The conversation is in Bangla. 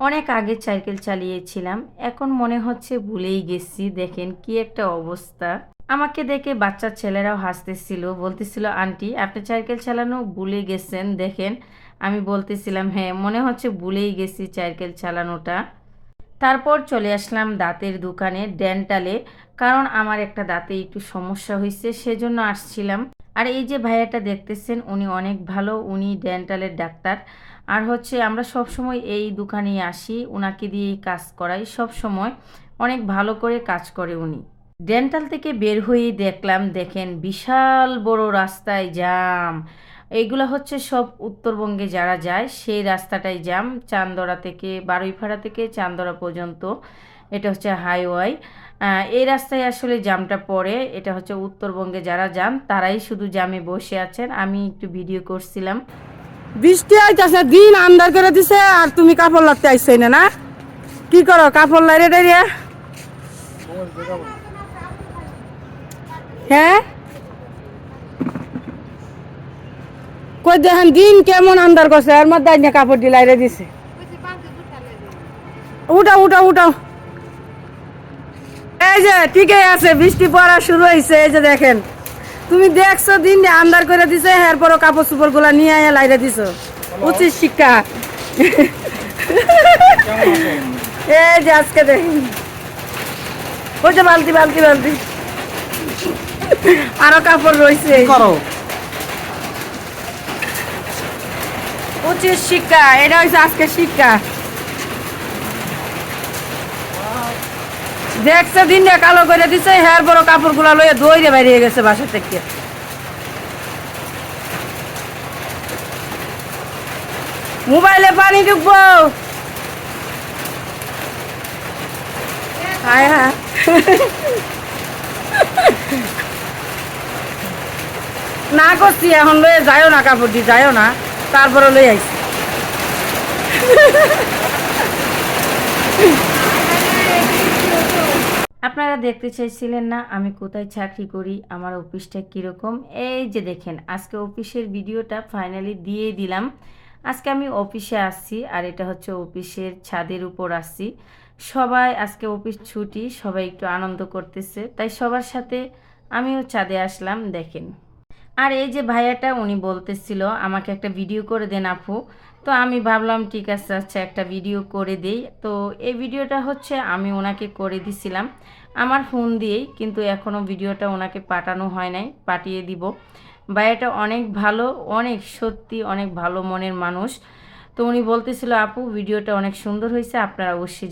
অনেক আগে সাইকেল চালিয়েছিলাম, এখন মনে হচ্ছে ভুলেই গেছি, দেখেন কি একটা অবস্থা। আমাকে দেখে বাচ্চা ছেলেরাও হাসতেছিল, বলতেছিল, আন্টি, আপনি সাইকেল চালানো ভুলে গেছেন, দেখেন। আমি বলতেছিলাম হ্যাঁ মনে হচ্ছে ভুলেই গেছি সাইকেল চালানোটা। তারপর চলে আসলাম দাঁতের দোকানে, ডেন্টালে, কারণ আমার একটা দাঁতে একটু সমস্যা হয়েছে সেজন্য আসছিলাম। আর এই যে ভাইয়াটা দেখতেছেন, উনি অনেক ভালো, উনি ডেন্টালের ডাক্তার। আর হচ্ছে আমরা সব সময় এই দোকানেই আসি ওনাকে দিয়েই কাজ করাই, সব সময় অনেক ভালো করে কাজ করে উনি। ডেন্টাল থেকে বের হয়েই দেখলাম, দেখেন বিশাল বড় রাস্তায় জাম এইগুলো হচ্ছে সব উত্তরবঙ্গে যারা যায়, সেই রাস্তাটাই জাম চান্দরা থেকে বারুইপাড়া থেকে চান্দরা পর্যন্ত। এটা হচ্ছে হাইওয়াই এই রাস্তায় আসলে জামটা পড়ে। এটা হচ্ছে উত্তরবঙ্গে যারা যান তারাই শুধু জামে বসে আছেন। আমি একটু ভিডিও করছিলাম। বৃষ্টি আইতাছে, দিন আন্দার করে দিছে, আর তুমি কাপড় লাগতে আইছো না না? কি করো, কাপড় লাইরে ডাইরে হ্যাঁ? কই দেখেন, দিন কেমন আন্দার করছে আর মধ্যে কাপড় দি লাইরে দিছে। উঠাও উঠাও উঠাও। এই যে ঠিকই আছে বৃষ্টি পড়া শুরু হয়েছে এই যে দেখেন। তুমি দেখছ দিন আন্দার করে দিছে এরপরও কাপড় চোপড়গুলা নিয়ে আয়া লাইরে দিছো। উচিত শিক্ষা। এই যে আজকে দেখেন। ওই যে বালতি বালতি বালতি। আরও কাপড় রয়েছে করো? উচিত শিক্ষা এটা হচ্ছে আজকে শিক্ষা। দেখছে দিন দিয়ে কালো করে দিছে, হেয়ার বড় কাপড়গুলা লইয়া দইরে বাইরে গেছে বাসা থেকে। মোবাইলে পানি ঢুকবো। হায় না করছি, এখন লয়ে যাইও না কাপড় দি যাইও না। তারপরে লই আইছি। আপনারা দেখতে চাইছিলেন না আমি কোথায় চাকরি করি, আমার অফিসটা কীরকম? এই যে দেখেন, আজকে অফিসের ভিডিওটা ফাইনালি দিয়ে দিলাম। আজকে আমি অফিসে আসছি আর এটা হচ্ছে অফিসের ছাদের উপর আসছি। সবাই আজকে অফিস ছুটি, সবাই একটু আনন্দ করতেছে, তাই সবার সাথে আমিও ছাদে আসলাম, দেখেন। আর এই যে ভাইয়াটা, উনি বলতেছিল, আমাকে একটা ভিডিও করে দেন আপু। তো আমি ভাবলাম, ঠিক আছে আচ্ছা একটা ভিডিও করে দেই। তো এই ভিডিওটা হচ্ছে, আমি ওনাকে করে দিছিলাম। আমার ফোন দিয়েই, কিন্তু এখনও ভিডিওটা ওনাকে পাঠানো হয় নাই, পাঠিয়ে দিব। বাইরেটা অনেক ভালো, অনেক সত্যি, অনেক ভালো মনের মানুষ। তো উনি বলতেছিল, আপু ভিডিওটা অনেক সুন্দর হয়েছে আপনারা অবশ্যই